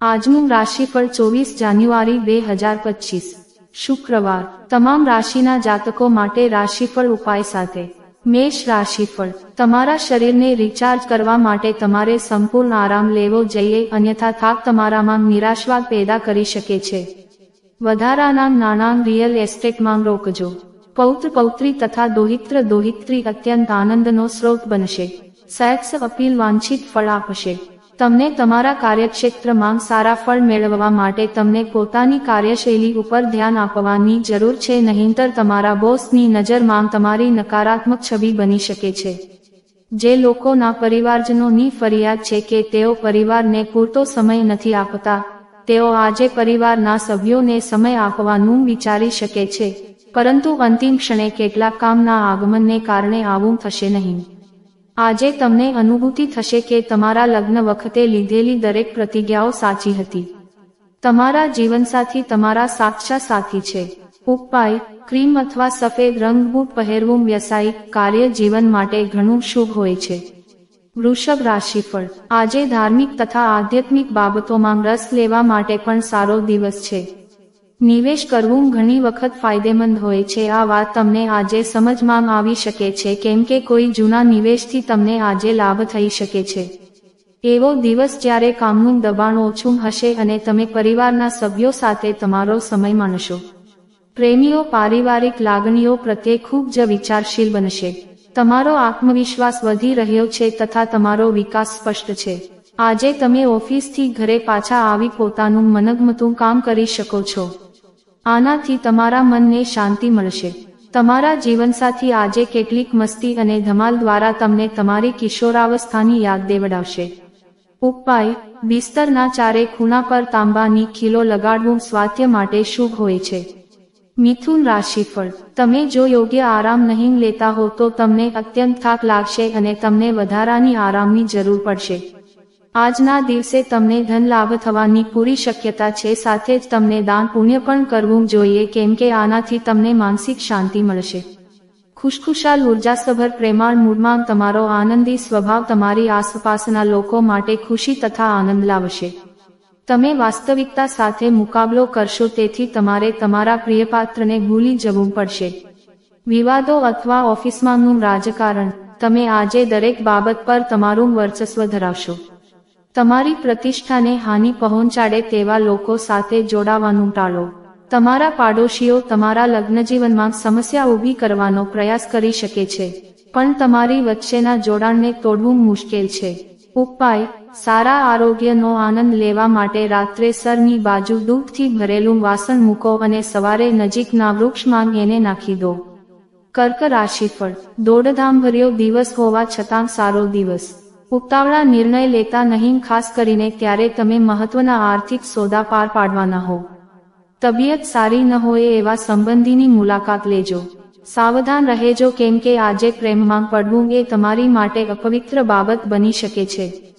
આજનું રાશિફળ ચોવીસ જાન્યુઆરી બે હજાર પચીસ. શુક્રવાર. તમામ રાશિના જાતકો માટે રાશિફળ ઉપાય સાથે. મેષ રાશિફળ. તમારા શરીરને રિચાર્જ કરવા માટે તમારે સંપૂર્ણ આરામ લેવો જોઈએ, અન્યથા થાક તમારામાં નિરાશવાદ પેદા કરી શકે છે. વધારાના નાણાં રિયલ એસ્ટેટમાં રોકજો. પૌત્ર પૌત્રી તથા દોહિત્ર દોહિત્રી અત્યંત આનંદનો સ્રોત બનશે. સેક્સ અપીલ વાંછિત ફળ આપશે. તમને તમારા કાર્યક્ષેત્રમાં સારા ફળ મેળવવા માટે તમને પોતાની કાર્યશૈલી ઉપર ધ્યાન આપવાની જરૂર છે, નહીંતર તમારા બોસની નજરમાં તમારી નકારાત્મક છબી બની શકે છે. જે લોકોના પરિવારજનોની ફરિયાદ છે કે તેઓ પરિવારને પૂરતો સમય નથી આપતા, તેઓ આજે પરિવારના સભ્યોને સમય આપવાનું વિચારી શકે છે, પરંતુ અંતિમ ક્ષણે કેટલાક કામના આગમનને કારણે આવું થશે નહીં. આજે તમને અનુભૂતિ થશે કે તમારા લગ્ન વખતે લીધેલી દરેક પ્રતિજ્ઞાઓ સાચી હતી. તમારા જીવનસાથી તમારા સાક્ષા સાથી છે. ઉપાય, ક્રીમ અથવા સફેદ રંગ, બૂટ પહેરવું વ્યવસાયિક કાર્ય જીવન માટે ઘણું શુભ હોય છે. વૃષભ રાશિફળ. આજે ધાર્મિક તથા આધ્યાત્મિક બાબતોમાં રસ લેવા માટે પણ સારો દિવસ છે. નિવેશ કરવું ઘણી વખત ફાયદેમંદ હોય છે. આ વાત તમને આજે સમજમાં આવી શકે છે, કેમ કે કોઈ જૂના નિવેશથી તમને આજે લાભ થઈ શકે છે. એવો દિવસ જ્યારે કામનું દબાણ ઓછું હશે અને તમે પરિવારના સભ્યો સાથે તમારો સમય માણશો. પ્રેમીઓ પારિવારિક લાગણીઓ પ્રત્યે ખૂબ જ વિચારશીલ બનશે. તમારો આત્મવિશ્વાસ વધી રહ્યો છે તથા તમારો વિકાસ સ્પષ્ટ છે. આજે તમે ઓફિસથી ઘરે પાછા આવી પોતાનું મનગમતું કામ કરી શકો છો. આનાથી તમારા મનને શાંતિ મળશે. તમારા જીવનસાથી આજે કેટલીક મસ્તી અને ધમાલ દ્વારા તમને તમારી કિશોરાવસ્થાની યાદ દેવડાવશે. ઉપાય, બિસ્તરના ચારે ખૂણા પર તાંબાની ખીલો લગાડવું સ્વાસ્થ્ય માટે શુભ હોય છે. મિથુન રાશિફળ, તમે જો યોગ્ય આરામ નહીં લેતા હો તો તમને અત્યંત થાક લાગશે અને તમને વધારાની આરામની જરૂર પડશે. આજના દિવસે તમને ધન લાભ થવાની પૂરી શક્યતા છે, સાથે જ તમને દાન પુણ્ય પણ કરવું જોઈએ, કેમ કે આનાથી તમને માનસિક શાંતિ મળશે. ખુશખુશાલ ઉર્જાસભર પ્રેમાળ મૂળમાં તમારો આનંદી સ્વભાવ તમારી આસપાસના લોકો માટે ખુશી તથા આનંદ લાવશે. તમે વાસ્તવિકતા સાથે મુકાબલો કરશો, તેથી તમારે તમારા પ્રિયપાત્રને ભૂલી જવું પડશે. વિવાદો અથવા ઓફિસમાંનું રાજકારણ, તમે આજે દરેક બાબત પર તમારું વર્ચસ્વ ધરાવશો. તમારી પ્રતિષ્ઠાને હાનિ પહોંચાડે તેવા લોકો સાથે જોડાવાનું ટાળો. તમારા પાડોશીઓ તમારા લગ્નજીવનમાં સમસ્યા ઊભી કરવાનો પ્રયાસ કરી શકે છે, પણ તમારી વચ્ચેના જોડાણને તોડવું મુશ્કેલ છે. ઉપાય, સારા આરોગ્યનો આનંદ લેવા માટે રાત્રે સરની બાજુ દૂધથી ભરેલું વાસણ મૂકો અને સવારે નજીકના વૃક્ષમાં એને નાખી દો. કર્ક રાશિફળ, દોડધામભર્યો દિવસ હોવા છતાં સારો દિવસ. ઉતાવળા નિર્ણય લેતા નહીં, ખાસ કરીને ત્યારે તમે મહત્વના આર્થિક સોદા પાર પાડવાના હો. તબિયત સારી ન હોય એવા સંબંધીની મુલાકાત લેજો. સાવધાન રહેજો કેમ કે આજે પ્રેમમાં પડવું એ તમારી માટે અપવિત્ર બાબત બની શકે છે.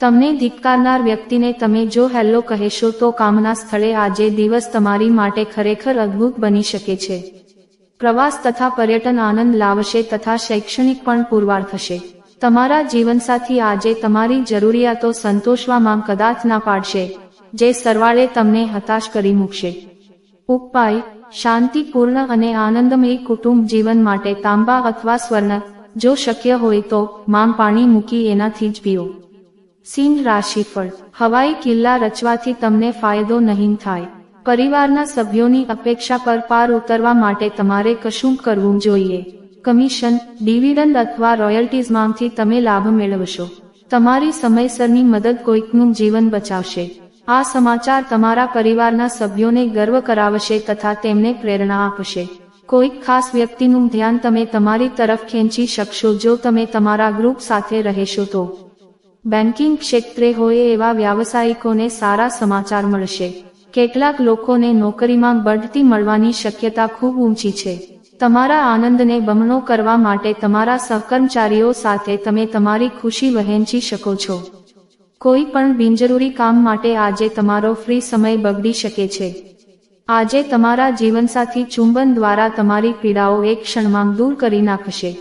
તમને ધિક્કારનાર વ્યક્તિને તમે જો હેલ્લો કહેશો તો કામના સ્થળે આજે દિવસ તમારી માટે ખરેખર અદ્ભુત બની શકે છે. પ્રવાસ તથા પર્યટન આનંદ લાવશે તથા શૈક્ષણિક પણ પુરવાર થશે. તમારા જીવનસાથી આજે તમારી જરૂરિયાતો સંતોષવામાં કદાચ ના પાડશે, જે સરવાળે તમને હતાશ કરી મૂકશે. ઉપાય, શાંતિપૂર્ણ અને આનંદમય કુટુંબ જીવન માટે તાંબા અથવા સ્વર્ણ, જો શક્ય હોય તો માં પાણી મૂકી એનાથી જ પીઓ. સિંહ રાશિફળ, હવાઈ કિલ્લા રચવાથી તમને ફાયદો નહીં થાય. પરિવારના સભ્યોની અપેક્ષા પર પાર ઉતરવા માટે તમારે કશું કરવું જોઈએ. કમિશન, ડિવિડન્ડ અથવા રોયલ્ટીઝમાંથી તમે લાભ મેળવશો. તમારી સમયસરની મદદ કોઈકનું જીવન બચાવશે. આ સમાચાર તમારા પરિવારના સભ્યોને ગર્વ કરાવશે તથા તેમને પ્રેરણા આપશે. કોઈક ખાસ વ્યક્તિનું ધ્યાન તમે તમારી તરફ ખેંચી શકશો જો તમે તમારા ગ્રુપ સાથે રહેશો તો. બેન્કિંગ ક્ષેત્રે હોય એવા વ્યાવસાયિકોને સારા સમાચાર મળશે. કેટલાક લોકોને નોકરીમાં બઢતી મળવાની શક્યતા ખૂબ ઊંચી છે. તમારા આનંદને બમણો કરવા માટે તમારા સહકર્મચારીઓ સાથે તમે તમારી ખુશી વહેંચી શકો છો. કોઈ પણ બિનજરૂરી કામ માટે આજે તમારો ફ્રી સમય બગડી શકે છે. આજે તમારા જીવનસાથી ચુંબન દ્વારા તમારી પીડાઓ એક ક્ષણમાં દૂર કરી નાખશે.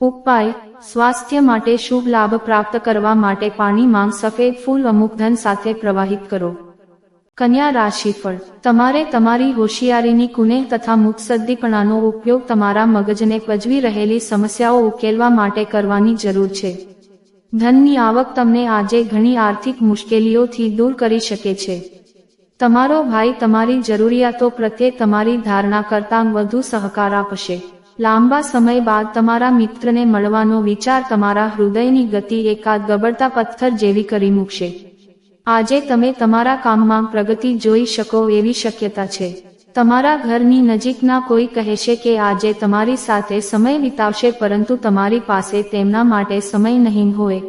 ઉપાય, સ્વાસ્થ્ય માટે શુભ લાભ પ્રાપ્ત કરવા માટે પાણીમાં સફેદ ફૂલ, અમુક ધન સાથે પ્રવાહિત કરો. કન્યા રાશિફળ. તમારે તમારી હોશિયારીની કુનેહ તથા મુત્સદ્દીપણાનો ઉપયોગ તમારા મગજને પજવી રહેલી સમસ્યાઓ ઉકેલવા માટે કરવાની જરૂર છે. ધનની આવક તમને આજે ઘણી આર્થિક મુશ્કેલીઓથી દૂર કરી શકે છે. તમારો ભાઈ તમારી જરૂરિયાતો પ્રત્યે તમારી ધારણા કરતાં વધુ સહકાર આપશે. લાંબા સમય બાદ તમારા મિત્રને મળવાનો વિચાર તમારા હૃદયની ગતિ એકાદ ગબડતા પથ્થર જેવી કરી મૂકશે. આજે તમે તમારા કામમાં પ્રગતિ જોઈ શકો એવી શક્યતા છે. તમારા ઘરની નજીકના કોઈ કહેશે કે આજે તમારી સાથે સમય વિતાવશે પરંતુ તમારી પાસે તેમના માટે સમય નહીં હોય,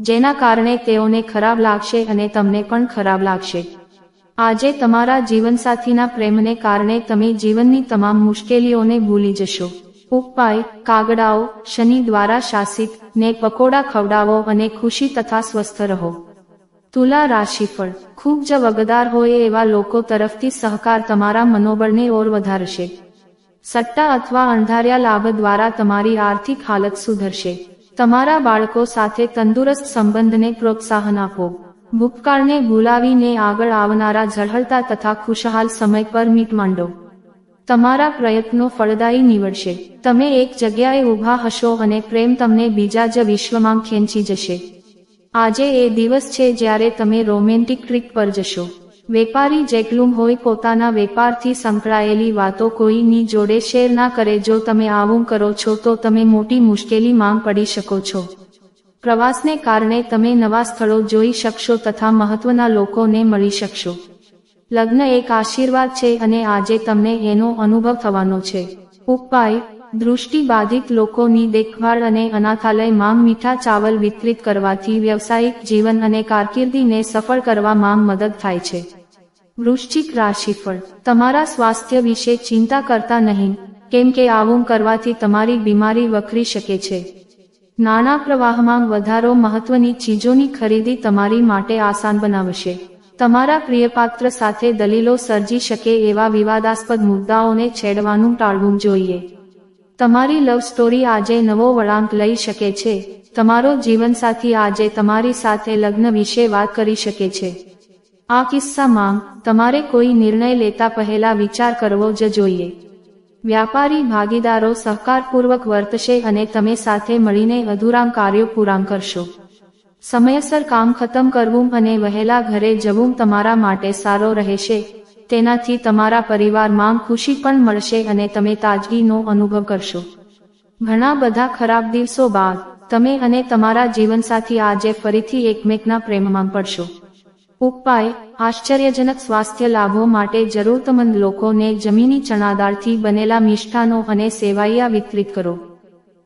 જેના કારણે તેઓને ખરાબ લાગશે અને તમને પણ ખરાબ લાગશે. આજે તમારા જીવનસાથીના પ્રેમને કારણે તમે જીવનની તમામ મુશ્કેલીઓને ભૂલી જશો. ઉપાય, કાગડાઓ, શનિ દ્વારા શાસિત ને પકોડા ખવડાવો અને ખુશી તથા સ્વસ્થ રહો. તુલા રાશિફળ. ખૂબ જ વગદાર હોય એવા લોકો તરફથી સહકાર તમારા મનોબળને ઓર વધારશે. સટ્ટા અથવા અંધાર્યા લાભ દ્વારા તમારી આર્થિક હાલત સુધરશે. તમારા બાળકો સાથે તંદુરસ્ત સંબંધને પ્રોત્સાહન આપો. ભૂતકાળને ભૂલાવીને આગળ આવનારા ઝળહળતા તથા ખુશહાલ સમય પર મીટ માંડો. તમારા પ્રયત્નો ફળદાયી નીવડશે. તમે એક જગ્યાએ ઊભા હશો અને પ્રેમ તમને બીજા જ વિશ્વમાં ખેંચી જશે. આજે એ દિવસ છે જ્યારે તમે રોમેન્ટિક ટ્રીપ પર જશો. વેપારી જેકલુમ હોય પોતાના વેપારથી સંકળાયેલી વાતો કોઈની જોડે શેર ના કરે. જો તમે આવું કરો છો તો તમે મોટી મુશ્કેલીમાં પડી શકો છો. પ્રવાસને કારણે તમે નવા સ્થળો જોઈ શકશો તથા મહત્વના લોકોને મળી શકશો. લગ્ન એક આશીર્વાદ છે અને આજે તમને એનો અનુભવ થવાનો છે. ઉપાય દૃષ્ટિ બાધિત લોકોની દેખભાળ અને અનાથાલયમાં મીઠા ચાવલ વિતરિત કરવાથી વ્યવસાયિક જીવન અને કારકિર્દીને સફળ કરવામાં મદદ થાય છે. વૃશ્ચિક રાશિફળ. તમારા સ્વાસ્થ્ય વિશે ચિંતા કરતા નહીં, કેમ કે આવું કરવાથી તમારી બીમારી વખરી શકે છે. નાણાં પ્રવાહમાં વધારો મહત્વની ચીજોની ખરીદી તમારી માટે આસાન બનાવશે. તમારા પ્રિયપાત્ર સાથે દલીલો સર્જી શકે એવા વિવાદાસ્પદ મુદ્દાઓને છેડવાનું ટાળવું જોઈએ. તમારી લવ સ્ટોરી આજે નવો વળાંક લઈ શકે છે. તમારો જીવનસાથી આજે તમારી સાથે લગ્ન વિશે વાત કરી શકે છે. આ કિસ્સામાં, તમારે કોઈ નિર્ણય લેતા પહેલા વિચાર કરવો જ જોઈએ. વ્યાપારી ભાગીદારો સહકારપૂર્વક વર્તશે અને તમે સાથે મળીને અધૂરામ કાર્યો પૂરા કરશો. સમયસર કામ ખતમ કરવું અને વહેલા ઘરે જવું તમારા માટે સારો રહેશે. તેનાથી તમારા પરિવારમાં ખુશી પણ મળશે અને તમે તાજગીનો અનુભવ કરશો. ઘણા બધા ખરાબ દિવસો બાદ, તમે અને તમારા જીવનસાથી આજે ફરીથી એકમેકના પ્રેમમાં પડશો. ઉપાય, આશ્ચર્યજનક સ્વાસ્થ્ય લાભો માટે જરૂરતમંદ લોકોને જમીની ચણાદાળથી બનેલા મિષ્ઠાનો અને સેવાઈયા વિતરિત કરો.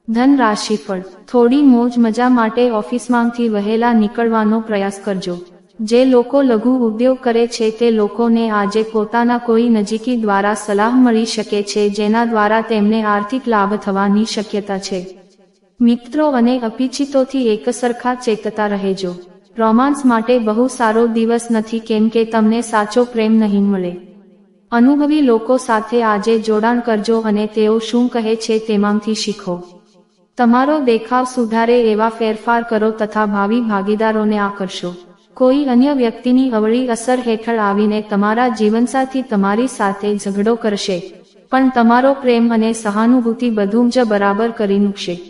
ધન રાશિફળ, થોડી મોજ મજા માટે ઓફિસમાંથી વહેલા નીકળવાનો પ્રયાસ કરજો. જે લોકો લઘુ ઉદ્યોગ કરે છે તે લોકોને આજે પોતાના કોઈ નજીકી દ્વારા સલાહ મળી શકે છે જેના દ્વારા તેમને આર્થિક લાભ થવાની શક્યતા છે. મિત્રો અને અપિચિતોથી એકસરખા ચેતતા રહેજો. રોમાન્સ માટે બહુ સારો દિવસ નથી કેમ કે તમને સાચો પ્રેમ નહીં મળે. અનુભવી લોકો સાથે આજે જોડાણ કરજો અને તેઓ શું કહે છે તેમાંથી શીખો. તમારો દેખાવ સુધારે એવા ફેરફાર કરો તથા ભાવિ ભાગીદારોને આકર્ષો. કોઈ અન્ય વ્યક્તિની અવળી અસર હેઠળ આવીને તમારા જીવનસાથી તમારી સાથે ઝઘડો કરશે. પણ તમારો પ્રેમ અને સહાનુભૂતિ બધું જ બરાબર કરી મૂકશે.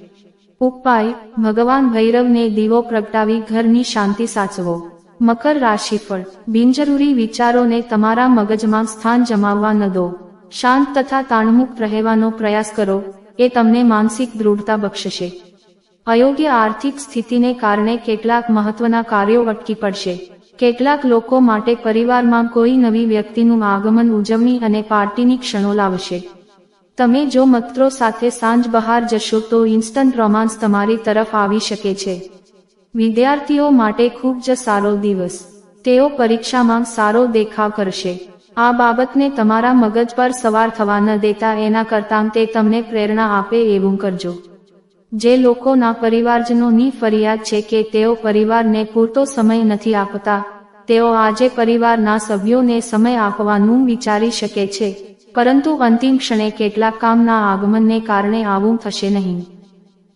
ઉપાય, ભગવાન ભૈરવને દીવો પ્રગટાવી ઘરની શાંતિ સાચવો. મકર રાશિફળ, બિનજરૂરી વિચારોને તમારા મગજમાં સ્થાન જમાવવા ન દો. શાંત તથા તાણમુક્ત રહેવાનો પ્રયાસ કરો. એ તમને માનસિક દૃઢતા બક્ષશે. અયોગ્ય આર્થિક સ્થિતિને કારણે કેટલાક મહત્વના કાર્યો અટકી પડશે. કેટલાક લોકો માટે પરિવારમાં કોઈ નવી વ્યક્તિનું આગમન ઉજવણી અને પાર્ટીની ક્ષણો લાવશે. તમે જો મિત્રો સાથે સાંજ બહાર જશો તો ઇન્સ્ટન્ટ રોમાન્સ તમારી તરફ આવી શકે છે. વિદ્યાર્થીઓ માટે ખૂબ જ સારો દિવસ. તેઓ પરીક્ષામાં સારો દેખાવ કરશે. આ બાબતને તમારા મગજ પર સવાર થવા ન દેતા એના કરતાં તે તમને પ્રેરણા આપે એવું કરજો. જે લોકોના પરિવારજનોની ફરિયાદ છે કે તેઓ પરિવારને પૂરતો સમય નથી આપતા, તેઓ આજે પરિવારના સભ્યોને સમય આપવાનું વિચારી શકે છે, પરંતુ અંતિમ ક્ષણે કેટલાક કામના આગમનને કારણે આવું થશે નહીં.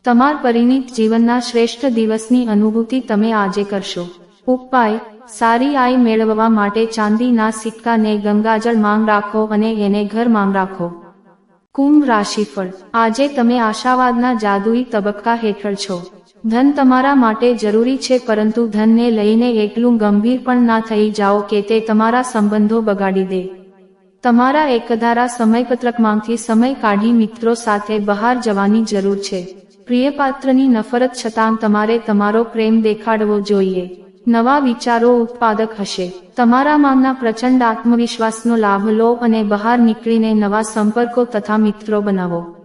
તમાર પરિણીત જીવનના શ્રેષ્ઠ દિવસની અનુભૂતિ તમે આજે કરશો. ઉપાય, સારી આય મેળવવા માટે ચાંદીના સિક્કાને ગંગાજળ માંગ રાખો અને એને ઘર માંગ રાખો. કુંભ રાશિફળ. આજે તમે આશાવાદના જાદુઈ તબક્કા હેઠળ છો. ધન તમારા માટે જરૂરી છે પરંતુ ધનને લઈને એટલું ગંભીર પણ ના થઈ જાઓ કે તે તમારા સંબંધો બગાડી દે. તમારા એકધારા સમયપત્રકમાંથી સમય કાઢી મિત્રો સાથે બહાર જવાની જરૂર છે. પ્રિયપાત્રની નફરત છતાં તમારે તમારો પ્રેમ દેખાડવો જોઈએ. નવા વિચારો ઉત્પાદક હશે. તમારા માંગના પ્રચંડ આત્મવિશ્વાસનો લાભ લો અને બહાર નીકળીને નવા સંપર્કો તથા મિત્રો બનાવો.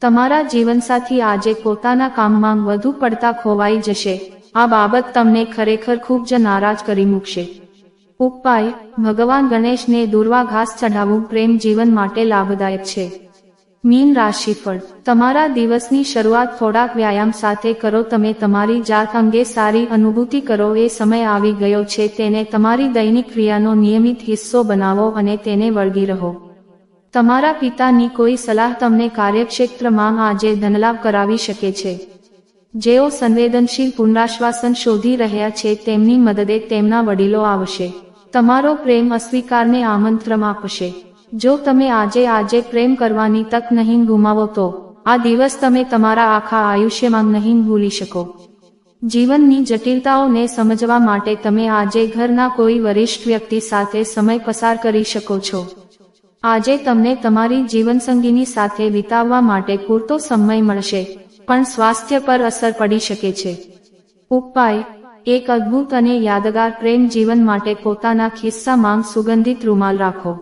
તમારા જીવનસાથી આજે પોતાના કામમાં વધુ પડતા ખોવાઈ જશે. આ બાબત તમને ખરેખર ખૂબ જ નારાજ કરી મૂકશે. ઉપાય, ભગવાન ગણેશને દુર્વા ઘાસ ચઢાવવું પ્રેમ જીવન માટે લાભદાયક છે. મીન રાશિફળ. તમારા દિવસની શરૂઆત થોડાક વ્યાયામ સાથે કરો. તમે તમારી જાત અંગે સારી અનુભૂતિ કરો. એ સમય આવી ગયો છે. તેને તમારી દૈનિક ક્રિયાનો નિયમિત હિસ્સો બનાવો અને તેને વળગી રહો. તમારા પિતાની કોઈ સલાહ તમને કાર્યક્ષેત્રમાં આજે ધનલાભ કરાવી શકે છે. જેઓ સંવેદનશીલ પુનરાશ્વાસન શોધી રહ્યા છે, તેમની મદદે તેમના વડીલો આવશે. તમારો પ્રેમ અસ્વીકારને આમંત્રણ આપશે. જો તમે આજે આજે પ્રેમ કરવાની તક નહીં ગુમાવો તો, આ દિવસ તમે તમારા આખા આયુષ્યમાં નહીં ભૂલી શકો. જીવનની જટિલતાઓને સમજવા માટે તમે આજે ઘરના કોઈ વરિષ્ઠ વ્યક્તિ સાથે સમય પસાર કરી શકો છો. આજે તમને તમારી જીવનસંગીની સાથે વિતાવવા માટે પૂરતો સમય મળશે, પણ સ્વાસ્થ્ય પર અસર પડી શકે છે. ઉપાય, એક અદ્ભુત અને યાદગાર પ્રેમ જીવન માટે પોતાના ખિસ્સામાં સુગંધિત રૂમાલ રાખો.